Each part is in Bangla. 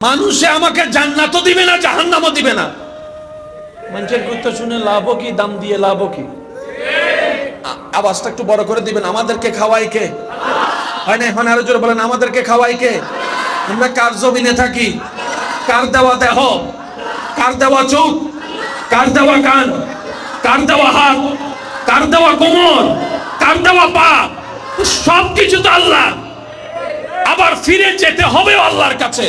মানুষে আমাকে জান্নাতও দিবে না জাহান্নামও দিবে না। মানুষের কথা শুনে লাভও কি দাম দিয়ে লাভও কি? আওয়াজটা একটু বড় করে দিবেন আমাদেরকে খাওয়াই কে? হয় না এখন আরও জোরে বলেন আমাদেরকে খাওয়াই কে? আমরা কার জমিনে থাকি? কার দেওয়া দেহ? কার দেওয়া চোখ? কার দেওয়া কান? কার দেওয়া হাত? কার দেওয়া কোমর? কার দেওয়া পা? সব কিছু তো আল্লাহ। আবার ফিরে যেতে হবে আল্লাহর কাছে।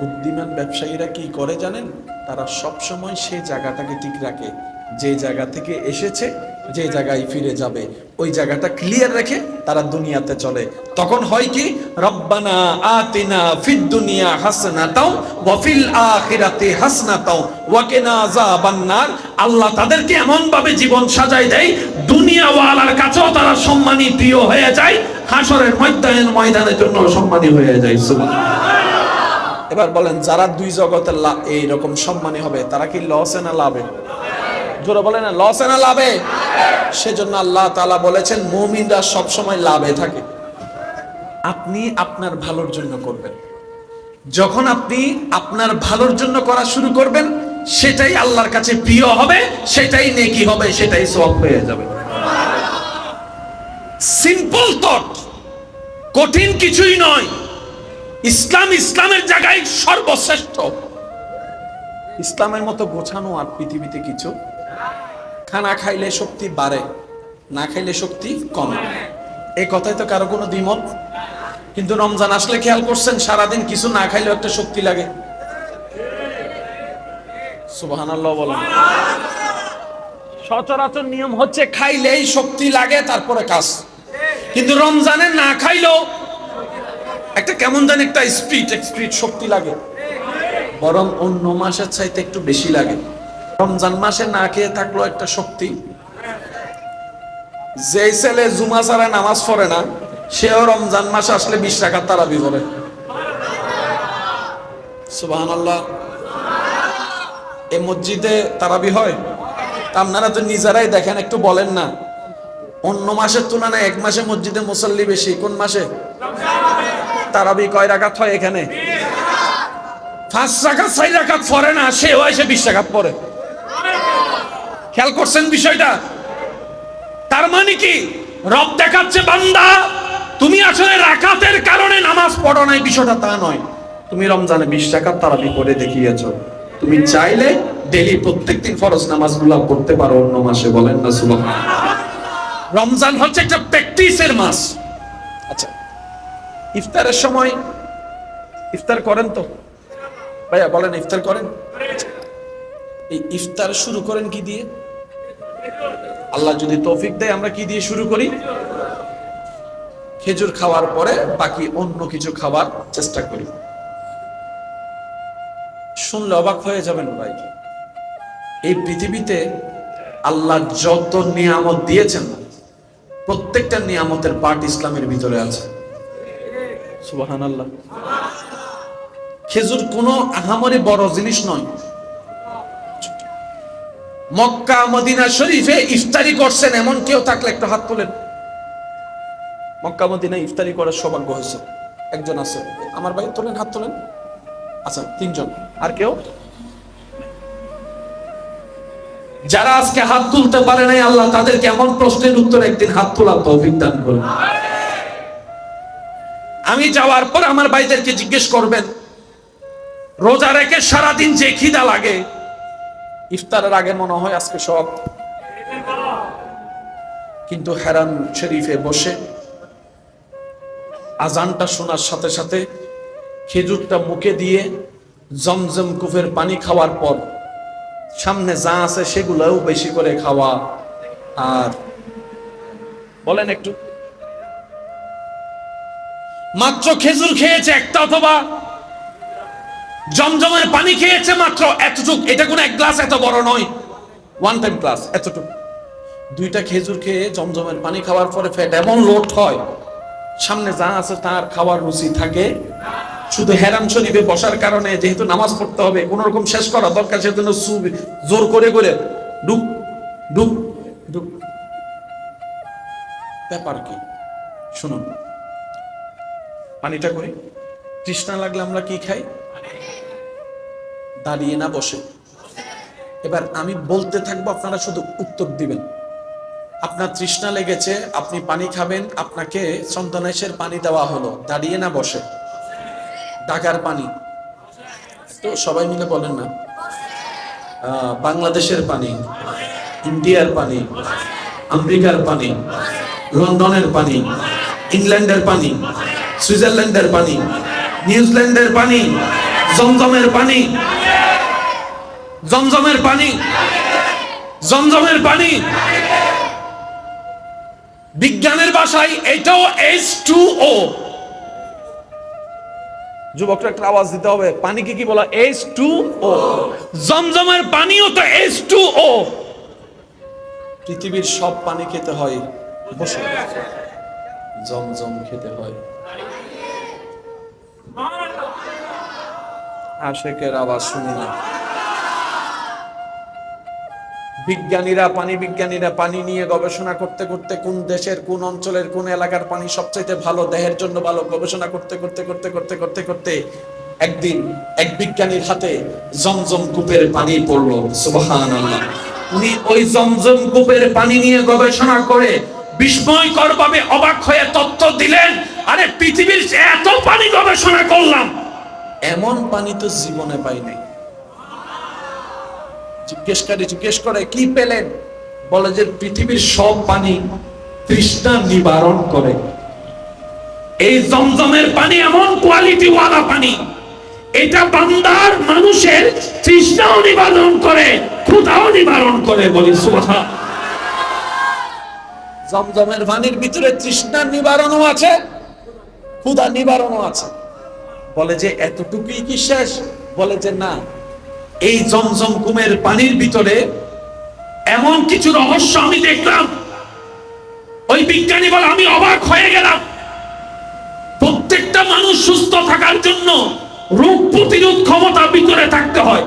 বুদ্ধিমান ব্যবসায়ীরা কি করে জানেন? তারা সব সময় জায়গাটাকে ঠিক রাখে। যে জায়গা থেকে এসেছে, যে জায়গায় ফিরে যাবে, ওই জায়গাটা ক্লিয়ার রেখে তারা দুনিয়াতে চলে। তখন হয় কি? রব্বানা আতিনা ফিদ দুনিয়া হাসনাতাও, ওয়া ফিল আখিরাতি হাসনাতাও, ওয়া কিনা আযাবান্নার আল্লাহ তাদেরকে এমন ভাবে জীবন সাজাই দেয়, দুনিয়াওয়ালার কাছেও তারা সম্মানী প্রিয় হয়ে যায় হাসরের ময়দানের ময়দানের জন্য সম্মানী হয়ে যায়, সুবহানাল্লাহ। এবার বলেন, যারা দুই জগতের লা- এইরকম সম্মানী হবে, তারা কি লসে না লাভে? জোরে বলে না লসে না লাভে। সেজন্য আল্লাহ তাআলা বলেছেন, মুমিনরা সবসময় লাভে থাকে। আপনি আপনার ভালোর জন্য করবেন। যখন আপনি আপনার ভালোর জন্য করা শুরু করবেন, সেটাই আল্লাহর কাছে প্রিয় হবে, সেটাই নেকি হবে, সেটাই সব হয়ে যাবে। সিম্পল থট কঠিন কিছুই নয়। ইসলাম ইসলামের জায়গায় সর্বশ্রেষ্ঠ। ইসলামের মতো গোছানো আর পৃথিবীতে কিছু খানা খাইলে শক্তি বাড়ে, না খাইলে শক্তি কমে। এই কথাই তো কারও কোনো দ্বিমত। কিন্তু রমজান আসলে খেয়াল করছেন, সারাদিন কিছু না খাইলেও একটা শক্তি লাগে। সুবহানাল্লাহ সচরাচর নিয়ম হচ্ছে খাইলেই শক্তি লাগে, তারপরে কাজ। কিন্তু রমজানে না খাইলেও একটা কেমন জানি একটা স্পিড স্পিড শক্তি লাগে। বরং অন্য মাসের চাইতে একটু বেশি লাগে। রমজান মাসে না খেয়ে থাকল একটা শক্তি। যে ছেলে জুমা ছাড়া নামাজ পড়ে না, সেও রমজান মাসে আসলে বিশ টাকার তারাবি করে সুবাহান মসজিদে তারাবি হয়? আপনারা তো নিজেরাই দেখেন, একটু বলেন না। অন্য মাসের তুলনায় এক মাসে মসজিদে মুসল্লি বেশি, কোন মাসে? তারাবি কয় রাকাত হয় এখানে? পাঁচ রাকাত ছয় রাকাত পরে না, সেও এসে বিশ রাকাত পরে খেয়াল করছেন বিষয়টা? তার মানে কি? রব দেখাচ্ছে, বান্দা, তুমি আসলে রাকাতের কারণে নামাজ পড়ো নাই, বিষয়টা তা নয়। তুমি রমজানে বিশ টাকার তারাবি করে দেখিয়েছ। তুমি চাইলে ডেলি প্রত্যেকদিন ফরজ নামাজগুলো করতে পারো অন্য মাসে, বলেন না সুবহান রমজান হচ্ছে একটা প্র্যাকটিসের মাস। আচ্ছা ইফতারের সময় ইফতার করেন তো? ভাইয়া, বলেন, ইফতার করেন? এই ইফতার শুরু করেন কি দিয়ে? আল্লাহ যদি তৌফিক দেয় আমরা কি দিয়ে শুরু করি? খেজুর খাওয়ার পরে বাকি অন্য কিছু খাবার চেষ্টা করি। শুনলে অবাক হয়ে যাবেন ভাই। এই পৃথিবীতে আল্লাহ যত নিয়ামত দিয়েছেন প্রত্যেকটা নিয়ামতের পার্ট ইসলামের ভিতরে আছে। সুবাহান আল্লাহ খেজুর কোনো আহামরি বড় জিনিস নয়। মক্কা মদিনা শরীফে ইফতারি করছেন এমন কেউ থাকলে একটু হাত তোলেন। মক্কা মদিনা ইফতারি করার সৌভাগ্য হয়েছে। একজন আছে। আমার ভাই তোলেন হাত তোলেন। আচ্ছা তিনজন। আর কেউ? যারা আজকে হাত তুলতে পারে নাই আল্লাহ তাদেরকে এমন প্রশ্নের উত্তর একদিন হাত তোলার তৌফিক দান করুন। আমি যাওয়ার পর আমার ভাইদেরকে জিজ্ঞেস করবেন রোজা রেখে সারাদিন যে খিদা লাগে ইফতারের আগে মনে হয় আজকে সব। কিন্তু হেরান শরীফে বসে আজানটা শোনার সাথে সাথে খেজুরটা মুখে দিয়ে জমজম কুফের পানি খাওয়ার পর সামনে যা আছে সেগুলোও বেশি করে খাওয়া আর বলেন একটু। মাত্র খেজুর খেয়েছে একটা অথবা জমজমের পানি খেয়েছে মাত্র এতটুক। এটা কোনো এক গ্লাস এত বড় নয়। ওয়ান টাইম গ্লাস এতটুক। দুইটা খেজুর খেয়ে জমজমের পানি খাওয়ার পরে ফ্যাট এমন লোড হয়। সামনে যা আছে তার খাওয়ার রুচি থাকে। শুধু হেরাম শরীফে বসার কারণে যেহেতু নামাজ পড়তে হবে, কোন রকম শেষ করা দরকার, সেজন্য জোর করে করে ডুব ডুব ডুব। ব্যাপার কি? শুনুন। পানিটা করি। তৃষ্ণা লাগলে আমরা কি খাই? দাঁড়িয়ে না বসে। এবার আমি বলতে থাকব, আপনারা শুধু উত্তর দিবেন। আপনার তৃষ্ণা লেগেছে, আপনি পানি খাবেন, আপনাকে সন্তানেশের পানি দেওয়া হলো। দাঁড়িয়ে না বসে। ঢাকার পানি। তো সবাই মিলে বলেন না। বাংলাদেশের পানি, ইন্ডিয়ার পানি, আমেরিকার পানি, লন্ডনের পানি, ইংল্যান্ডের পানি, সুইজারল্যান্ডের পানি, নিউজিল্যান্ডের পানি, জমজমের পানি জমজমের পানি। জমজমের পানি। বিজ্ঞানের ভাষায় এটাও এইচ টু ও যুবকরা একটা আওয়াজ দিতে হবে। পানিকে কি বলা? এইচ টু ও জমজমের পানিও তো এইচ টু ও পৃথিবীর সব পানি খেতে হয়। বসে। জমজম খেতে হয়। আশেকের আওয়াজ শুনি না। বিজ্ঞানীরা, পানি বিজ্ঞানীরা পানি নিয়ে গবেষণা করতে করতে কোন দেশের, কোন অঞ্চলের, কোন এলাকার পানি সবচাইতে ভালো, দেহের জন্য ভালো গবেষণা করতে করতে করতে করতে করতে করতে একদিন এক বিজ্ঞানীর হাতে জমজম কূপের পানি পড়ল। সুবহানাল্লাহ। উনি ওই জমজম কূপের পানি নিয়ে গবেষণা করে বিস্ময়কর ভাবে অবাক হয়ে তথ্য দিলেন, আরে পৃথিবীর এত পানি গবেষণা করলাম। এমন পানি তো জীবনে পাই নাই। জিজ্ঞেস করে জিজ্ঞেস করে, কি পেলেন? বলে যে, পৃথিবীর সব পানি তৃষ্ণা নিবারণ করে। এই জমজমের পানি এমন কোয়ালিটি ওয়ালা পানি, এটা বান্দার মানুষের তৃষ্ণাও নিবারণ করে, ক্ষুধাও নিবারণ করে বলি, সুবহান। জমজমের পানির ভিতরে তৃষ্ণা নিবারণও আছে, ক্ষুধা নিবারণও আছে। বলে যে, এতটুকুই কি শেষ? বলে যে, না এই জমজম কুমের পানির ভিতরে এমন কিছু রহস্য আমি দেখলাম। ওই বিজ্ঞানী বলে, আমি অবাক হয়ে গেলাম। প্রত্যেকটা মানুষ সুস্থ থাকার জন্য রোগ প্রতিরোধ ক্ষমতা ভিতরে থাকতে হয়।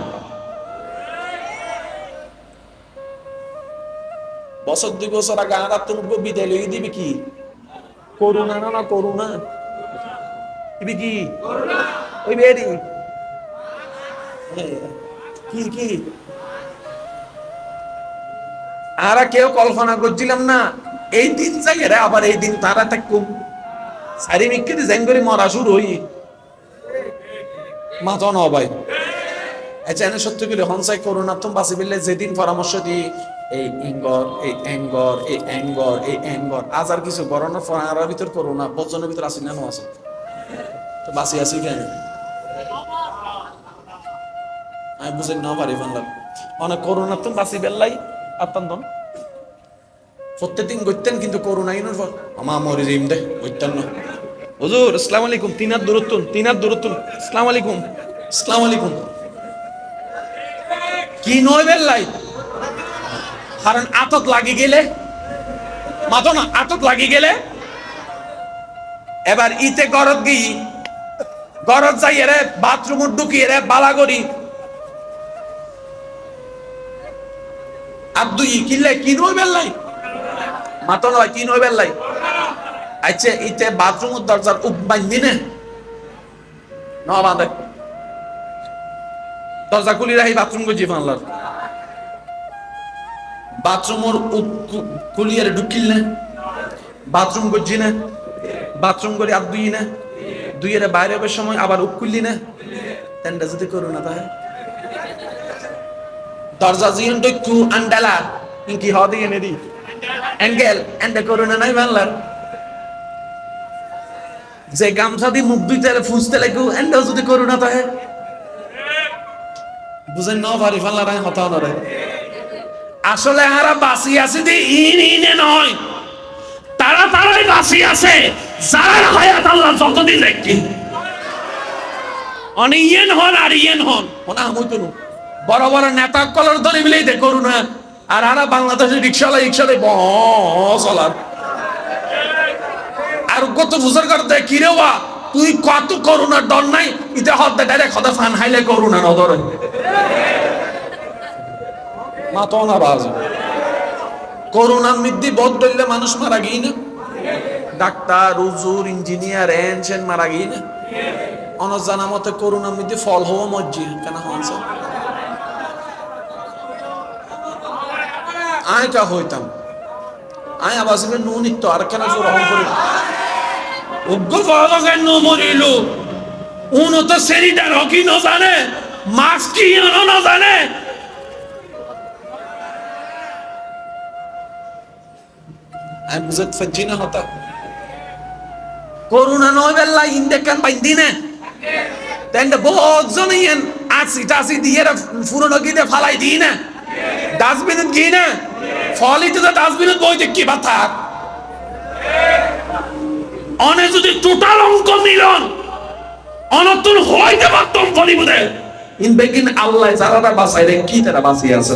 বছর দুই বছর আগে আর তুমি বিদায় লই দিবি কি? করুণা না না, করুণা। দিবি কি? ওই বেরি কি কি? কেউ কল্পনা করছিলাম না। এই দিন জায়গায় আবার এই দিন তারা থাকুম সারি মিক্কিতে জেন করে মরা শুরু হই। মাথা ন ভাই। আচ্ছা সত্যি করে হনসাই করোনা তুমি বাঁচি বিলে যেদিন পরামর্শ দিই, এই ইঙ্গর, এই অ্যাঙ্গর এই অ্যাঙ্গর এই অ্যাঙ্গর, আজ আর কিছু গরমের ফরার ভিতর করোনা বজনের ভিতর আসি না আছে। তো বাঁচি আসি কেন? আমি বুঝে না পারি বাংলা অনেক করোনা তো বাঁচি বেল্লাই আত্মান্তন প্রত্যেকদিন গইতেন কিন্তু করোনা ইনোর পর আমা মরে যাইম দে গইতেন না। হুজুর আসসালামু আলাইকুম তিনার দূরত্ব তিনার দূরত্ব আসসালামু আলাইকুম আসসালামু আলাইকুম কি নয় বেল্লাই? কারণ আতক লাগি গেলে? মাতো না আতক লাগি গেলে? এবার ইতে গরত গিয়ে গরত যাই রে বাথরুম ঢুকিয়ে রে বালা করি দুই কিনলে কি নই বেল্লাই মাতো নয় কি নই বেল্লাই আচ্ছা ইতে বাথরুম দরজার উপ বান্ধি নে। ন বাঁধে। দরজা খুলি রাখি বাথরুম করছি ফানলার বাথরুমর খুলিয়ে ঢুকিল না। বাথরুম করছি না। বাথরুম করে আর দুই না। দুই এর বাইরে হবার সময় আবার উপ খুললি না। তেনটা যদি করো না তাহলে। দরজা জিয়ন ডকু আন্ডালা। ইনকি হ দিয়ে নেদি অ্যাঙ্গেল এন্ডে করো না নাই বাংলার। যে গামছা দিয়ে মুখ দুইতে ফুসতে লাগু এন্ডে যদি করো না তাহে বুঝেন না পারি ফাল্লা রায় হতা না রে। আসলে হারা বাসি আছে যে ইন ইনে নয়। তারা তারাই বাসি আছে যার হায়াত আল্লাহ যতদিন দেখি অনে ইয়েন হন আর ইয়েন হন। ওনা আমি তো বড় বড় নেতা কলার ধরে মিলেই দে করুন আর আরা বাংলাদেশের রিক্সাওয়ালা রিক্সালে চলার। আর কত বুঝার করতে কি রে ওয়া? তুই কত করুণার ডর নাই? ইতে হদ ডাইরেক্ট হদা ফান হাইলে করুণা নদরে মা তো না বাজ। করুণার মৃদ্ধি বোধ ধরলে মানুষ মারা গিয়ে না? ডাক্তার উজুর ইঞ্জিনিয়ার এন সেন মারা গিয়ে না? অনজানা মতে করুণার মধ্যে ফল হওয়া মজ্জি কেন হন স্যার আয় কা হইতাম। আয় আবাস নু নিত্য আর কেন জোর হন করি উগ্র ফল কেন মরিল। উনো তো সেরিটার হকি ন জানে মাস্ক কি ন জানে। আমি বুঝতে পারছি না হতা। করুণা নয় বেল্লা ইন্দেকান বাইন্দি না তেন্ডে বহুত জন ইয়েন আসি টাসি দিয়ে ফুরনো গিয়ে ফালাই দিই না ডাস্টবিনত গিয়ে না? ফলই তো ডাস্টবিনত বই দেখি বা অনে যদি টোটাল অঙ্ক মিলন, অনতুন হইতে পারতাম বলিবুদে ইন বেগিন আল্লাহ যারা বাঁচাই রে, কি তারা বাঁচিয়ে আছে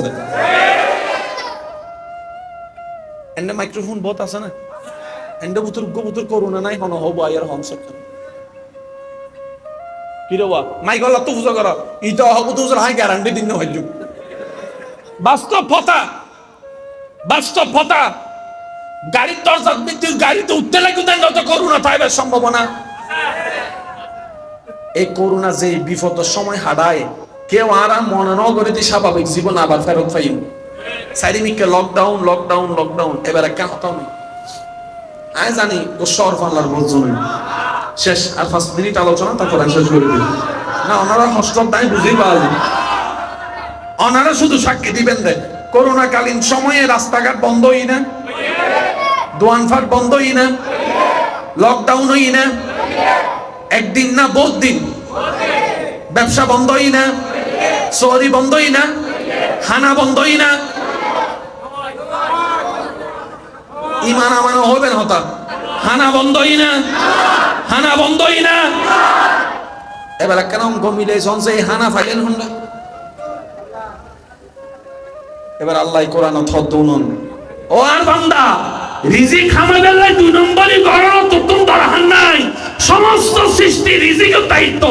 এন্ড মাইক্রোফোন বহুত আছে না? এন্ড বুতুর বুতুর করুণা নাই, হন হব আয়ার হন কি রে ওয়া মাই গলা তো বুঝা কর। ইটা হব তো হাই গ্যারান্টি দিন হইলু। বাস্তব কথা বাস্তব কথা গাড়ির দরজা বিদ্যুৎ গাড়িতে উঠতে লাগবে দেন তো করুণা পাইবার সম্ভাবনা। এই করুণা যে বিপদের সময় হারায়, কেউ আর মনে স্বাভাবিক জীবন আবার ফেরত পাইম চারিমিককে লকডাউন লকডাউন লকডাউন এবারে কেন হতাম আমি? জানি ও শহর বাংলার বলছেন শেষ, আর পাঁচ মিনিট আলোচনা, তারপর আমি শেষ করে না, ওনারা হস্টক নাই বুঝেই পাওয়া যায়। ওনারা শুধু সাক্ষী দিবেন রে করোনা কালীন সময়ে রাস্তাঘাট বন্ধ হই না। দোয়ানফাট বন্ধ হই না। লকডাউন হই না। একদিন না বহুত দিন। ব্যবসা বন্ধ হই না। সরি বন্ধ হই না। হানা বন্ধ হই না। ইমান আমানো হবে না হতা। হানা বন্ধই না। হানা বন্ধই না। এবার কেন গমিলে সনসে হানা ফাইলেন হন্ডা। এবার আল্লাহ কোরআন থদ্দুনন ও আর বান্দা, রিজিক হামাদের লাই দুই নম্বরই গড়ানো দরহান নাই। সমস্ত সৃষ্টি রিজিকের দায়িত্ব।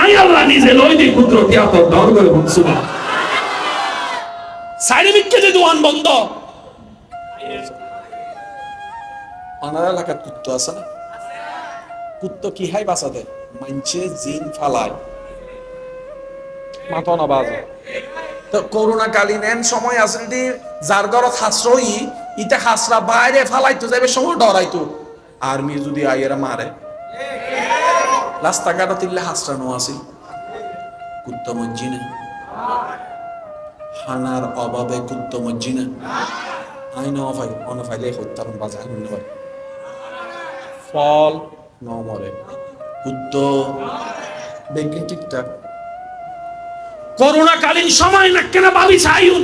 আমি আল্লাহ, নিজে লই দি কুদরতি আত দর করে বলছুবা যে বন্ধ। এলাকার কুত্তো আছে না? কুত্তো কি হাই দেয়? মানছে জিন ফালায়। মাথা না বাজে তো করোনা কালীন এন সময় আছে দি যার ঘরত হাসরই ইটা হাসরা বাইরে ফালাইতো যাবে সময় ডরাইতো আর্মি যদি আইয়েরা মারে রাস্তাঘাটত তিল্লে হাসরানো আছিল। কুত্ত মজ্জি না হানার অভাবে কুত্ত মজ্জি না আই ন ফাই অন ফাইলে হত্যারণ বাজার হইল ভাই ফল। ন মরে কুত্ত। বেগিন ঠিকঠাক করোনাকালীন সময় না কেন ভাবি চাইুন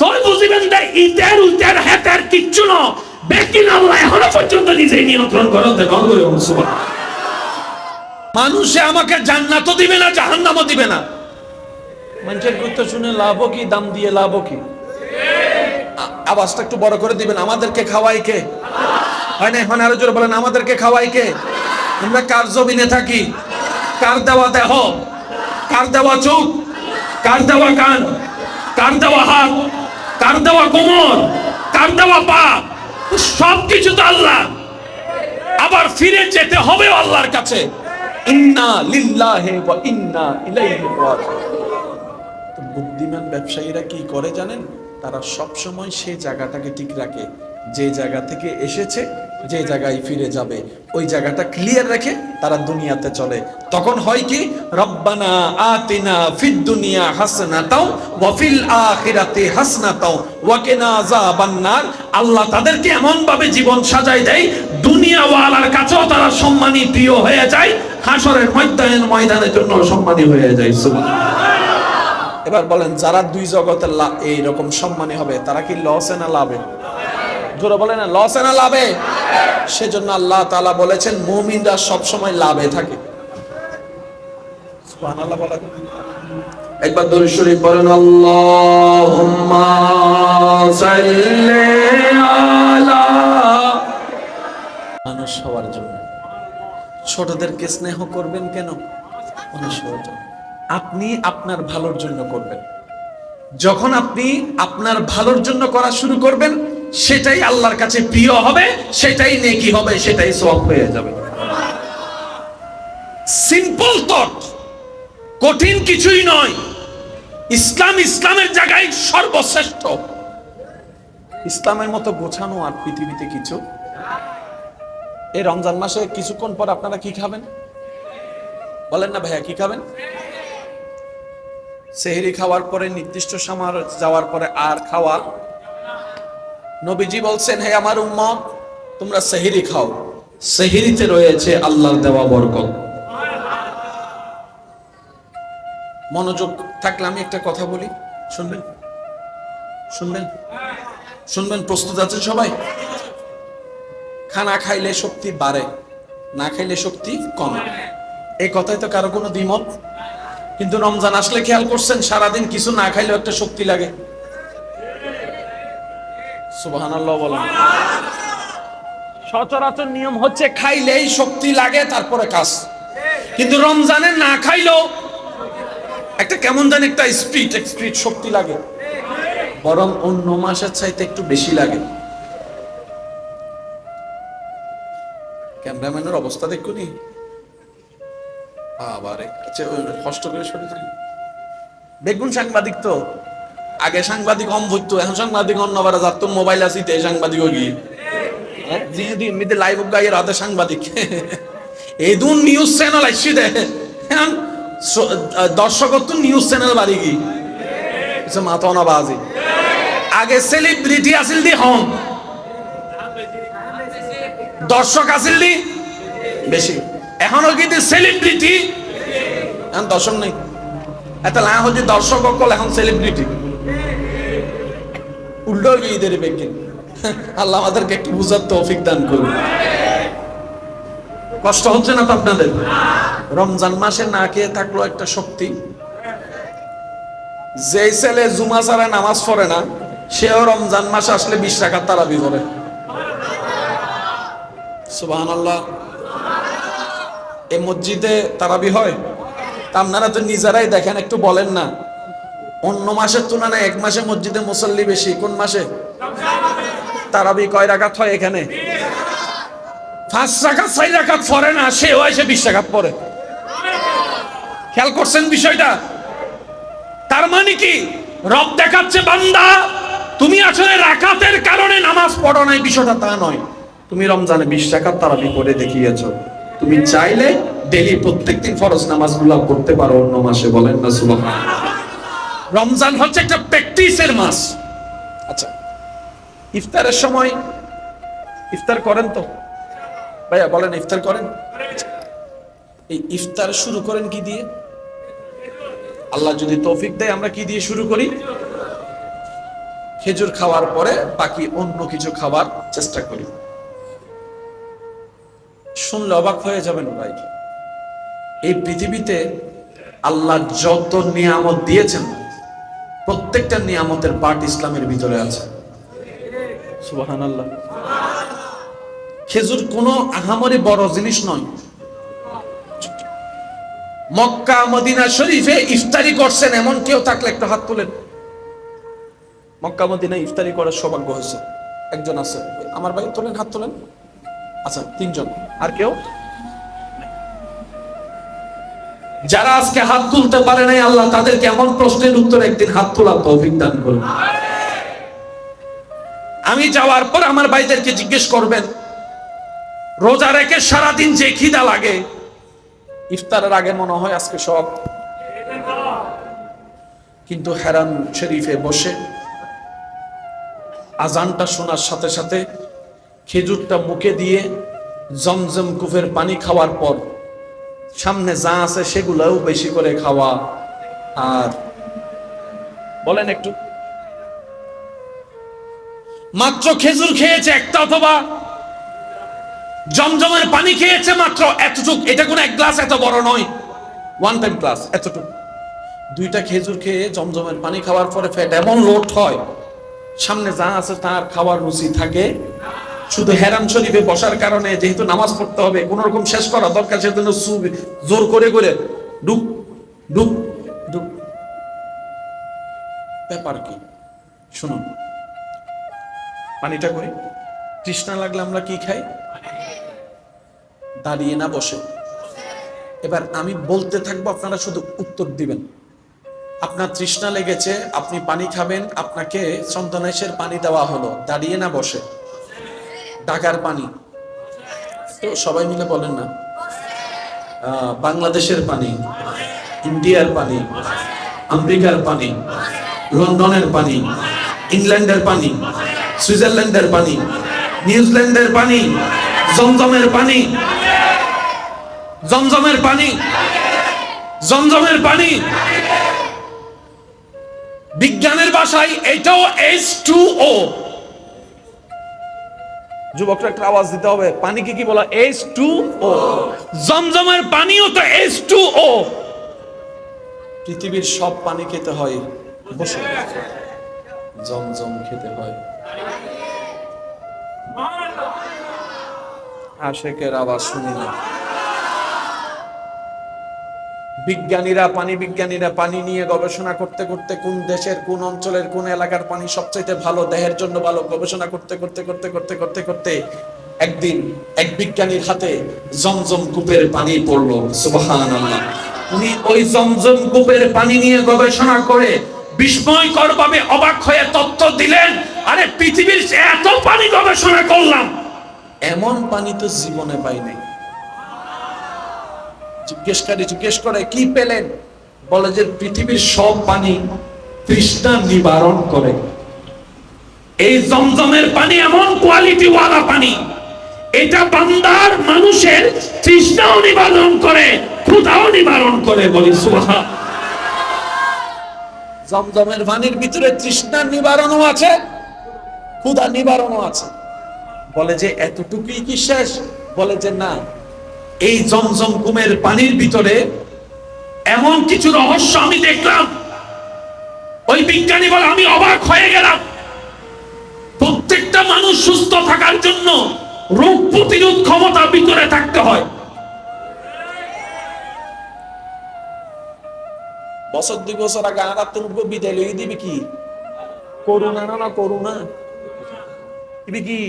তোর বুঝিবেন দে ইতের উতের হেতের কিচ্ছু ন। বেকিন আল্লাহ এখনও পর্যন্ত নিজে নিয়ন্ত্রণ করো, দেখো মানুষে আমাকে জান্নাতও দিবে না, জাহান্নামও দিবে না। মানুষের গুরুত্ব শুনে লাভও কি, দাম দিয়ে লাভও কি? আওয়াজটা একটু বড় করে দিবেন, আমাদেরকে খাওয়াই কে? হয় না এখন আরও জোরে বলেন, আমাদেরকে খাওয়াই কে? আমরা কার জমিনে থাকি? কার দেওয়া দেহ? কার দেওয়া চোখ? কার দেওয়া কান? কার দেওয়া হাত? কার দেওয়া কোমর? কার দেওয়া পা? সব কিছু তো আল্লাহ। আবার ফিরে যেতে হবে আল্লাহর কাছে। বুদ্ধিমান ব্যবসায়ীরা কি করে জানেন? তারা সব সময় সেই জায়গাটাকে ঠিক রাখে। যে জায়গা থেকে এসেছে, যে জায়গায় ফিরে যাবে, ওই জায়গাটা ক্লিয়ার রেখে তারা দুনিয়াতে চলে। তখন হয় কি? রব্বানা আতিনা ফিদ দুনিয়া হাসনাতাও ওয়া ফিল আখিরাতি হাসনাতাও ওয়া কিনা আযাবান্নার আল্লাহ তাদেরকে এমন ভাবে জীবন সাজাই দেয় দুনিয়া ওয়ালার কাছেও তারা সম্মানী প্রিয় হয়ে যায়, হাসরের ময়দানের ময়দানের জন্য সম্মানী হয়ে যায়। সুবহানাল্লাহ। এবার বলেন, যারা দুই জগতের লা- এইরকম সম্মানী হবে, তারা কি লসে না লাভে? জোরে বলে না লসে না লাভে। সেজন্য আল্লাহ তালা বলেছেন মুমিনরা সব সময় লাভে থাকে। একবার দরুদ শরীফ পড়েন আল্লাহুম্মা সাল্লি আলা মানুষ হওয়ার জন্য। ছোটদেরকে স্নেহ করবেন কেন? মানুষ হওয়ার জন্য। আপনি আপনার ভালোর জন্য করবেন। যখন আপনি আপনার ভালোর জন্য করা শুরু করবেন সেটাই আল্লাহর কাছে প্রিয় হবে, সেটাই নেকি হবে, সেটাই সব হয়ে যাবে। সিম্পল থট কঠিন কিছুই নয়। ইসলাম ইসলামের জায়গায় সর্বশ্রেষ্ঠ। ইসলামের মতো গোছানো আর পৃথিবীতে কিছু? এই রমজান মাসে কিছুক্ষণ পর আপনারা কি খাবেন? বলেন না ভাইয়া, কি খাবেন? সেহেরি খাওয়ার পরে, নির্দিষ্ট সময় যাওয়ার পরে আর খাওয়া নবীজি বলছেন, হে আমার উম্মত, তোমরা সেহরি খাও। সেহরিতে রয়েছে আল্লাহর দেওয়া বরকত। মনোযোগ থাকলে আমি একটা কথা বলি। শুনবেন? শুনবেন? শুনবেন? প্রস্তুত আছেন সবাই? খানা খাইলে শক্তি বাড়ে, না খাইলে শক্তি কমে। এই কথাই তো কারও কোনো দ্বিমত। কিন্তু রমজান আসলে খেয়াল করছেন, সারাদিন কিছু না খাইলেও একটা শক্তি লাগে। সচরাচর নিয়ম হচ্ছে খাইলেই শক্তি লাগে, তারপরে কাজ। কিন্তু রমজানে না খাইলেও একটা কেমন জানি একটা স্পিড স্পিড শক্তি লাগে। বরং অন্য মাসের চাইতে একটু বেশি লাগে। ক্যামেরাম্যানের অবস্থা দেখুনি আবার আচ্ছা কষ্ট করে যান বেগুন সাংবাদিক তো। আগে সাংবাদিক কম হইতো এখন সাংবাদিক অন্য আবার যার তোর মোবাইল আছে, তে সাংবাদিক গিয়ে যেহেতু এমনিতে লাইভ গাইয়ে রাতে সাংবাদিক। এই দুন নিউজ চ্যানেল আইসি দে। এখন দর্শক নিউজ চ্যানেল বাড়ি গি মাথা না বাজি। আগে সেলিব্রিটি আছিল দি হম। দর্শক আছিল দি বেশি। এখনও কিন্তু সেলিব্রিটি এখন দর্শক নেই। এত লা হচ্ছে দর্শক অকল এখন সেলিব্রিটি উল্টো গিয়ে আল্লাহ আমাদেরকে একটু বুঝার তৌফিক দান করুন। কষ্ট হচ্ছে না তো আপনাদের? রমজান মাসে না খেয়ে থাকল একটা শক্তি। যেই ছেলে জুমা ছাড়া নামাজ পড়ে না, সেও রমজান মাসে আসলে বিশ টাকার তারাবি করে। সুবাহান আল্লাহ মসজিদে তারাবি হয়? তা আপনারা তো নিজেরাই দেখেন, একটু বলেন না। অন্য মাসের তুলনায় এক মাসে মসজিদে মুসল্লি বেশি। কোন মাসে? তারাবি কয় রাখাত হয় এখানে? পাঁচ রাখাত ছয় রাখাত না বিশ রাখাত খেয়াল করছেন বিষয়টা? তার মানে কি? রব দেখাচ্ছে, বান্দা, তুমি আসলে রাকাতের কারণে নামাজ পড়ো নাই, বিষয়টা তা নয়। তুমি রমজানে বিশ টাকার তারাবি করে দেখিয়েছো। তুমি চাইলে ডেলি প্রত্যেকদিন ফরজ নামাজগুলো করতে পারো অন্য মাসে, বলেন না সুবহান রমজান হচ্ছে একটা প্র্যাকটিসের মাস। আচ্ছা ইফতারের সময় ইফতার করেন তো? ভাইয়া, বলেন, ইফতার করেন? এই ইফতার শুরু করেন কি দিয়ে? আল্লাহ যদি তৌফিক দেয়, আমরা কি দিয়ে শুরু করি? খেজুর খাওয়ার পরে বাকি অন্য কিছু খাবার চেষ্টা করি। শুনলে অবাক হয়ে যাবেন ভাই। এই পৃথিবীতে আল্লাহ যত নিয়ামত দিয়েছেন প্রত্যেকটা নিয়ামতের পার্ট ইসলামের ভিতরে আছে। সুবাহান আল্লাহ খেজুর কোনো আহামরি বড় জিনিস নয়। মক্কা মদিনা শরীফে ইফতারি করছেন এমন কেউ থাকলে একটা হাত তোলেন। মক্কা মদিনা ইফতারি করার সৌভাগ্য হয়েছে। একজন আছে। আমার ভাই তোলেন হাত তোলেন। আচ্ছা তিনজন। আর কেউ? যারা আজকে হাত তুলতে পারে নাই, আল্লাহ তাদেরকে এমন প্রশ্নের উত্তর একদিন হাত তোলার তৌফিক দান করুন। আমি যাওয়ার পর আমার ভাইদেরকে জিজ্ঞেস করবেন, রোজা রেখে সারাদিন যে খিদা লাগে, ইফতারের আগে মনে হয় আজকে সব। কিন্তু হেরান শরীফে বসে আজানটা শোনার সাথে সাথে খেজুরটা মুখে দিয়ে জমজম কুফের পানি খাওয়ার পর সামনে যা আছে সেগুলোও বেশি করে খাওয়া আর বলেন একটু। মাত্র খেজুর খেয়েছে একটা অথবা জমজমের পানি খেয়েছে মাত্র এতটুক। এটা কোনো এক গ্লাস এত বড় নয়। ওয়ান টাইম গ্লাস এতটুক। দুইটা খেজুর খেয়ে জমজমের পানি খাওয়ার পরে ফ্যাট এমন লোড হয় সামনে যা আছে তার খাওয়ার রুচি থাকে। শুধু হেরান শরীফে বসার কারণে যেহেতু নামাজ পড়তে হবে, কোন রকম শেষ করা দরকার, সেজন্য জোর করে করে ডুব ডুব ডুব। ব্যাপার কি? শুনুন। পানিটা করি। তৃষ্ণা লাগলে আমরা কি খাই? দাঁড়িয়ে না বসে। এবার আমি বলতে থাকব, আপনারা শুধু উত্তর দিবেন। আপনার তৃষ্ণা লেগেছে, আপনি পানি খাবেন, আপনাকে সন্তনেশের পানি দেওয়া হলো। দাঁড়িয়ে না বসে। ঢাকার পানি। তো সবাই মিলে বলেন না। বাংলাদেশের পানি, ইন্ডিয়ার পানি, আমেরিকার পানি, লন্ডনের পানি, ইংল্যান্ডের পানি, সুইজারল্যান্ডের পানি, নিউজিল্যান্ডের পানি, জমজমের পানি জমজমের পানি জমজমের পানি। বিজ্ঞানের ভাষায় এটাও এইচ টু ও যুবকরা একটা আওয়াজ দিতে হবে। পানিকে কি বলা? এইচ টু ও জমজমের পানিও তো এইচ টু ও পৃথিবীর সব পানি খেতে হয় বসে। জমজম খেতে হয়। আশেকের আওয়াজ শুনি না। বিজ্ঞানীরা, পানি বিজ্ঞানীরা পানি নিয়ে গবেষণা করতে করতে কোন দেশের, কোন অঞ্চলের, কোন এলাকার পানি সবচাইতে ভালো, দেহের জন্য ভালো গবেষণা করতে করতে করতে করতে করতে করতে একদিন এক বিজ্ঞানীর হাতে জমজম কূপের পানি পড়ল। উনি ওই জমজম কূপের পানি নিয়ে গবেষণা করে বিস্ময়কর ভাবে অবাক হয়ে তথ্য দিলেন, আরে পৃথিবীর এত পানি গবেষণা করলাম। এমন পানি তো জীবনে পাই নাই। জিজ্ঞেসকারী জিজ্ঞেস করে কি পেলেন? বলে যে পৃথিবীর সব পানি তৃষ্ণা নিবারণ করে। এই জমজমের পানি এমন কোয়ালিটি ওয়ালা পানি এটা বান্দার মানুষের তৃষ্ণাও নিবারণ করে ক্ষুধাও নিবারণ করে বলি সুবহা জমজমের পানির ভিতরে তৃষ্ণা নিবারণও আছে ক্ষুধা নিবারণও আছে। বলে যে এতটুকুই কি শেষ? বলে যে না এই জমজম কুমের পানির ভিতরে এমন কিছু রহস্য আমি দেখলাম। ওই বিজ্ঞানী বলে, আমি অবাক হয়ে গেলাম। প্রত্যেকটা মানুষ সুস্থ থাকার জন্য রোগ প্রতিরোধ ক্ষমতা ভিতরে থাকতে হয়। বছর দুই বছর আগে আর তোর বিদায় লইয়ে দিবি কি? করুণা না না, করুণা। দিবি কি?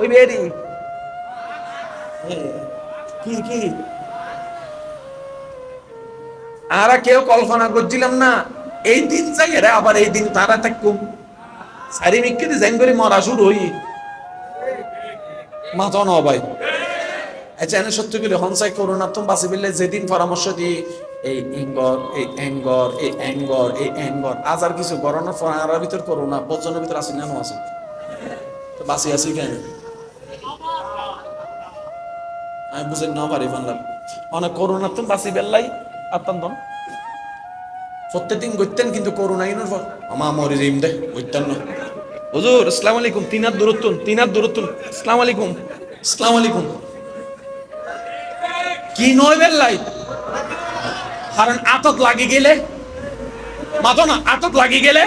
ওই বেরি কি কি? আর কেউ কল্পনা করছিলাম না, এই দিন যাই রে, আবার এই দিন তারা সারি করে মরা শুরু হই। মাথা ন ভাই। আচ্ছা এনে সত্যি করে হনসাই করোনা, তুমি বাঁচি পেলে যেদিন পরামর্শ দিই, এই এঙ্গর এই অ্যাঙ্গর এই অ্যাঙ্গর এই অ্যাঙ্গর আজ আর কিছু করোনা ফরার ভিতর করোনা বজনের ভিতর আসি না আছে। তো বাঁচি আছি কেন? আমি বুঝে না পারি বাংলা অনেক করোনা তুমি বাঁচি বেল্লাই আত্মান্ত প্রত্যেকদিন কিন্তু করোনা ইনুর আমা মরে যাইম দে না। হুজুর আসসালামু আলাইকুম তিনার তিনার আসসালামু আলাইকুম আসসালামু আলাইকুম কি নয় বেল্লাই কারণ আতত লাগি গেলে? মাতো না আতত লাগি গেলে?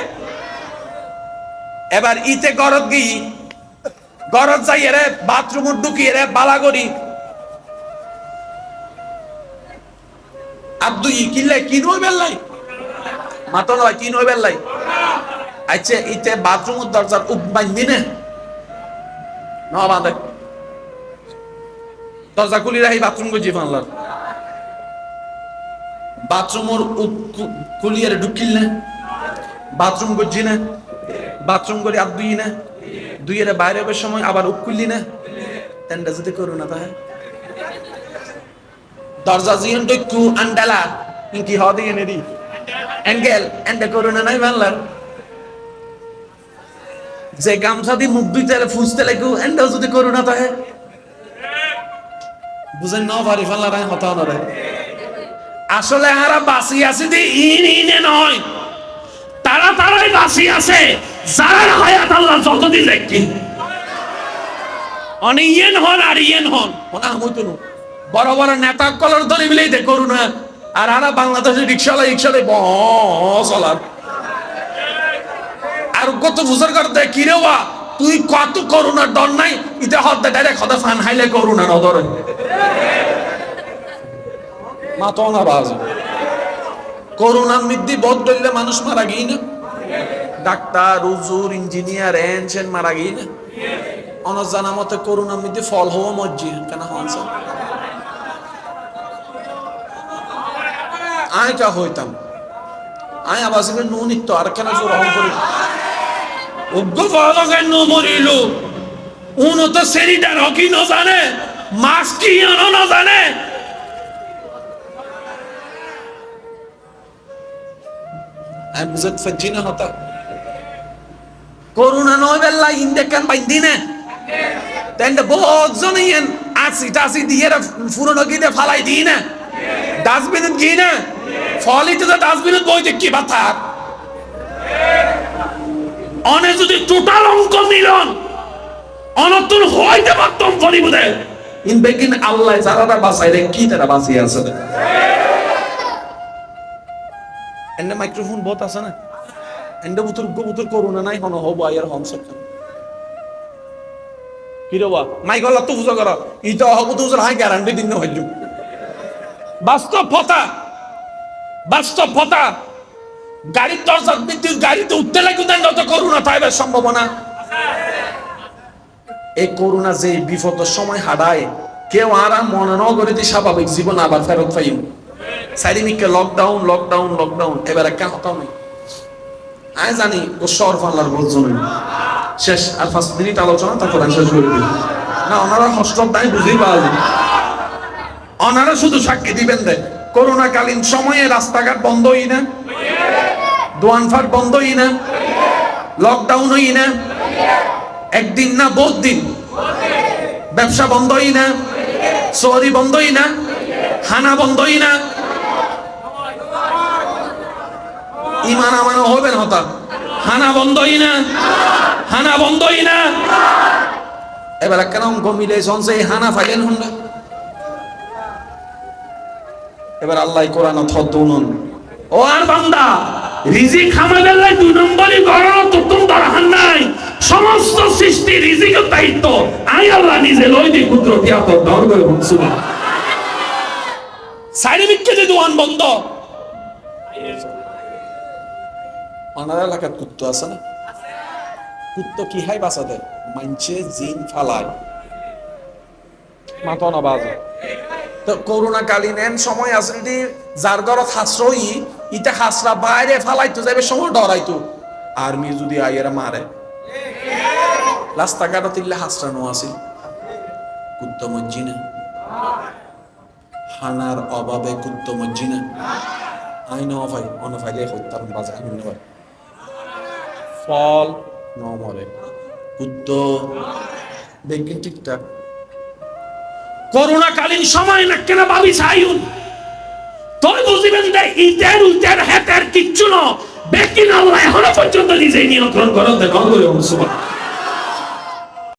এবার ইতে গরত গই গরত যাই রে বাথরুম ঢুকিয়ে রে বালাগরি আর দুই কিনলে কি নই বেল্লাই? মাতো নয় কি নই বেল্লাই? আচ্ছা ইতে বাথরুমের দরজার উপ বান্ধি না। ন বাঁধে। দরজা খুলি রাখি বাথরুম গজি ফানলার বাথরুমের খুলিয়ারে ঢুকিল না। বাথরুম গজি না। বাথরুম করে আর দুই না। দুইয়ের বাইরে সময় আবার উপ খুললি না। তেনটা যদি করো না তাহলে। দরজা জিয়ন ডকু আন্ডালা। ইনকি হ দিয়ে নেদি অ্যাঙ্গেল এন্ডে করোনা নাই বাংলার যে গামছা দিয়ে মুখ দুইতে ফুসতে লাগু এন্ডাও যদি করোনা তাহে। বুঝেন না পারি ফেললা রায় হতা না আসলে হারা বাসি আছে যে ইন ইনে নয়। তারা তারাই বাসি আছে যারা হায়াত আল্লাহ যতদিন দেখি। অনেক ইয়েন হন আর ইয়েন হন। ওনা হইতো না বড় বড় নেতা কলর ধরে মিলেই দে করুণা। আর আরা বাংলাদেশের রিক্সাওয়ালা রিক্সালে চলার আর কত বুঝার করতে কি রে ওয়া? তুই কত করুণার ডর নাই? ইতে হদ্দে ডাইরেক্ট হদা ফান হাইলে করুণা না ধরে মা তো না বাজ। করুণা মিদ্দি বদ ডললে মানুষ মারা গিয়ে না। ডাক্তার উজুর ইঞ্জিনিয়ার এন সেন মারা গিয়ে না। অনজানা মতে করুণার মধ্যে ফল হওয়া মজ্জি কেন হন স্যার আয় কা হইতাম। আয় আবার ইত্য আর কেন জোর হন করি? উগ্র ফল কেন মরিল। উনো তো সেরিটার হকি ন জানে মাছ কি আনো না জানে। আমি বুঝতে পারছি না হতা। করুণা নয় বেল্লা ইন্দে কান বাইন্দি না বহুত জন আসি টাসি দিয়ে ফুরনো গিয়ে ফালাই দিই না ডাস্টবিন গিয়ে না? ফলই তো ডাস্টবিন বই দেখি বা থাক অনে যদি টোটাল অঙ্ক মিলন অনতুন হইতে পারতাম করিব দে ইন বেগিন আল্লাহ যারা বাঁচাই রে কি তারা বাঁচিয়ে আছে? এন্ড মাইক্রোফোন বহুত আছে না? এন্ড বুতুর বুতুর করুণা নাই, হন হব, আয়ার হন সক্ষম কি রে বা? মাইকল তো বুঝা কর। ইটা হব তো হাই গ্যারান্টি দিন হইল। বাস্তব কথা। বাস্তব কথা গাড়ির দরজা বিদ্যুৎ গাড়িতে উঠতে লাগবে দেন তো করুণা পাইবার সম্ভাবনা এই করুণা যে বিপদের সময় হাডায় কেউ আর মনে ন করে দিয়ে স্বাভাবিক জীবন আবার ফেরত পাইম চারিদিকে লকডাউন লকডাউন লকডাউন এবার হতাও নেই। আমি জানি, ও সর ফাল্লার বলছেন শেষ, আর পাঁচ মিনিট আলোচনা, তারপর আমি শেষ করে দিই না, ওনারা হস্টক নাই, বুঝেই পাওয়া যায়। ওনারা শুধু সাক্ষী দিবেন দে করোনাকালীন সময়ে রাস্তাঘাট বন্ধ হই না। দোয়ানফাট বন্ধ হই না। লকডাউন হই না। একদিন না বহুত দিন। ব্যবসা বন্ধ হই না। সরি বন্ধ হই না। হানা বন্ধ হই না। ইমান আমানো হবে না হতা। হানা বন্ধ হই না। হানা বন্ধ হই না। এবার কেন অঙ্ক মিলে সনসে হানা ফাইলেন হন এবার আল্লাহ কোরআন থদ্দুনন ও আর বান্দা, রিজিক আমাদের লাই দুই নম্বরই গড়ানো তো তোম দরহান নাই। সমস্ত সৃষ্টি রিজিকের দায়িত্ব আই আল্লাহ নিজে লই দি কুদ্র দিয়া তো দর করে সুবা সাইডে যে দোয়ান বন্ধ। আমার এলাকার কুত্তো আছে না? কুত্তো কি হাই মানছে জিন ফালায়। মাথা না বাজে তো করোনাকালীন এন সময় আছে যদি যার ঘরত হাসরই ইটা হাসরা বাইরে ফালাইতো যাবে সময় ডরাইতো আর্মি যদি আইয়েরা মারে রাস্তাঘাট তিল্লে হাসরানো আছিল। কুত্ত মজ্জি না হানার অভাবে কুত্ত মজ্জি না আই ন ভাই অন ফাইলে হত্যার বাজে আমি ফল ন মরে কুত্ত। দেখবেন ঠিকঠাক করোনাকালীন সময় না কেন ভাবি সাইউন তোর বুঝিবেন যে ইটের, উটের হেতের কিচ্ছু না। ব্যক্তি না আল্লাহ এখনও পর্যন্ত নিজেই নিয়ন্ত্রণ করতে দেখ করে সুবহান